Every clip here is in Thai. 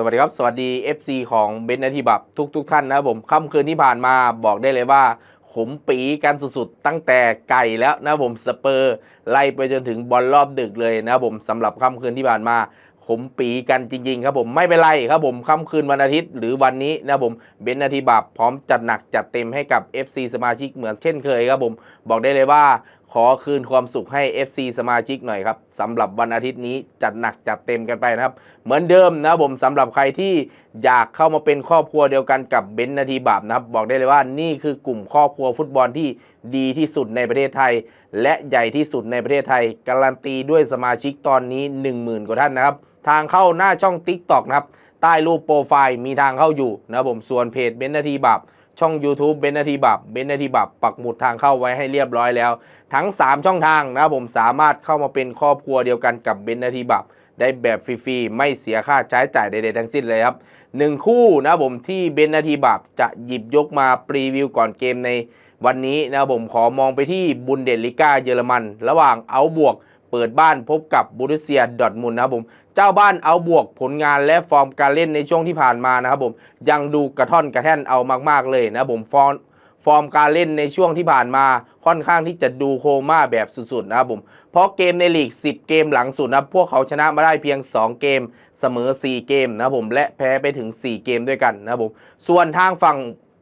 สวัสดีครับ สวัสดี FC ของเบนนาทีบับทุกทุกๆท่านนะครับผมค่ำคืนที่ผ่านมาบอกได้เลยว่า ขมปีกันสุดๆ ตั้งแต่ไก่แล้วนะผมสเปอร์ ไล่ไปจนถึงบอลรอบดึกเลยนะครับผมสำหรับค่ำคืนที่ผ่านมา ขมปีกันจริง ๆ ครับผมไม่เป็นไรครับผมค่ำคืนวันอาทิตย์ หรือวันนี้นะครับผมเบนนาทีบับพร้อมจัดหนักจัดเต็มให้กับ FC สมาชิกเหมือนเช่นเคยครับผมบอกได้เลยว่า ขอคืนความสุขให้ FC สมาชิกหน่อยครับสำหรับวันอาทิตย์นี้จัดหนักจัดเต็มกันไปนะครับ เหมือนเดิมนะผมสำหรับใครที่อยากเข้ามาเป็นครอบครัวเดียวกันกับเบนซ์นาทีบาปนะครับ บอกได้เลยว่านี่คือกลุ่มครอบครัวฟุตบอลที่ดีที่สุดในประเทศไทย และใหญ่ที่สุดในประเทศไทย การันตีด้วยสมาชิกตอนนี้ 10,000 กว่าท่านนะครับ ทางเข้าหน้าช่อง TikTok นะครับใต้รูปโปรไฟล์มีทางเข้าอยู่นะผมส่วนเพจเบนซ์นาทีบาป ช่อง YouTube เบนนาทีบาปเบนนาทีบาปปักหมุดทางเข้าไว้ให้เรียบร้อยแล้ว ทั้ง 3 ช่องทางนะผมสามารถเข้ามาเป็นครอบครัวเดียวกันกับเบนนาทีบาปได้แบบฟรีๆ ไม่เสียค่าใช้จ่ายใดๆทั้งสิ้นเลยครับหนึ่งคู่นะผมที่เบนนาทีบาปจะหยิบยกมาปรีวิวก่อนเกมในวันนี้นะผมขอมองไปที่บุนเดลิก้าเยอรมัน ระหว่างเอาบวก เปิดบ้านพบกับบูรุเซียดอทมุนนะครับผม เจ้าบ้านเอาบวกผลงานและฟอร์มการเล่นในช่วงที่ผ่านมานะครับผม ยังดูกระท่อนกระแท่นเอามาก ๆ เลยนะผมฟอร์มฟอร์มการเล่นในช่วงที่ผ่านมาค่อนข้างที่จะดูโคม่าแบบสุดๆนะครับผม เพราะเกมในลีก 10 เกมหลังสุดนะพวกเขาชนะมาได้เพียง 2 เกม เสมอ 4 เกมนะผมและแพ้ไปถึง 4 เกมด้วยกันนะผมส่วนทางฝั่ง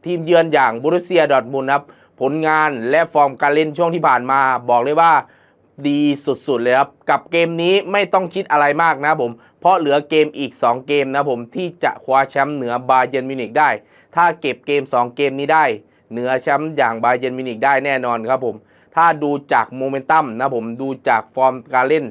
ทีมเยือนอย่างบูรุเซียดอทมุนนะครับผลงานและฟอร์มการเล่นช่วงที่ผ่านมา บอกเลยว่า ดีสุดๆเลยครับ กับเกมนี้ไม่ต้องคิดอะไรมากนะผม เพราะเหลือเกมอีก 2 เกมนะผมที่จะคว้าแชมป์เหนือบาเยร์นมิวนิกได้ ถ้าเก็บเกม 2 เกมนี้ได้ เหนือแชมป์อย่างบาเยร์นมิวนิกได้แน่นอนครับผม ถ้าดูจากโมเมนตัมนะผมดูจากฟอร์มการเล่น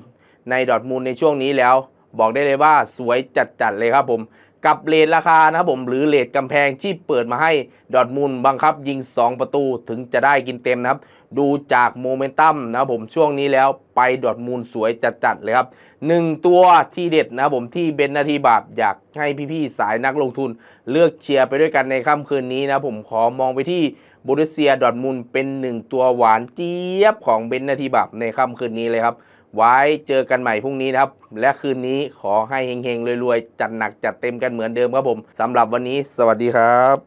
ในดอทมูลในช่วงนี้แล้ว บอกได้เลยว่าสวยจัดๆเลยครับผมกับเลทราคานะครับผมหรือเลทกำแพงที่เปิดมาให้ดอทมูลบังคับยิง 2 ประตูถึงจะได้กินเต็มนะครับ ดูจากโมเมนตัมนะครับผมช่วงนี้แล้วไปดอทมูลสวยจัดๆเลยครับหนึ่งตัวที่เด็ดนะครับผมที่เบนนาทีบาปอยากให้พี่ๆสายนักลงทุน เลือกเชียร์ไปด้วยกันในค่ำคืนนี้นะผมขอมองไปที่บูรุเซียดอทมุนด์เป็นหนึ่งตัวหวานเจี๊ยบของเบนนาทีบับในค่ำคืนนี้เลยครับ ไว้เจอกันใหม่พรุ่งนี้นะครับ และคืนนี้ขอให้เฮงๆรวยๆ จัดหนักจัดเต็มกันเหมือนเดิมครับผมสำหรับวันนี้ สวัสดีครับ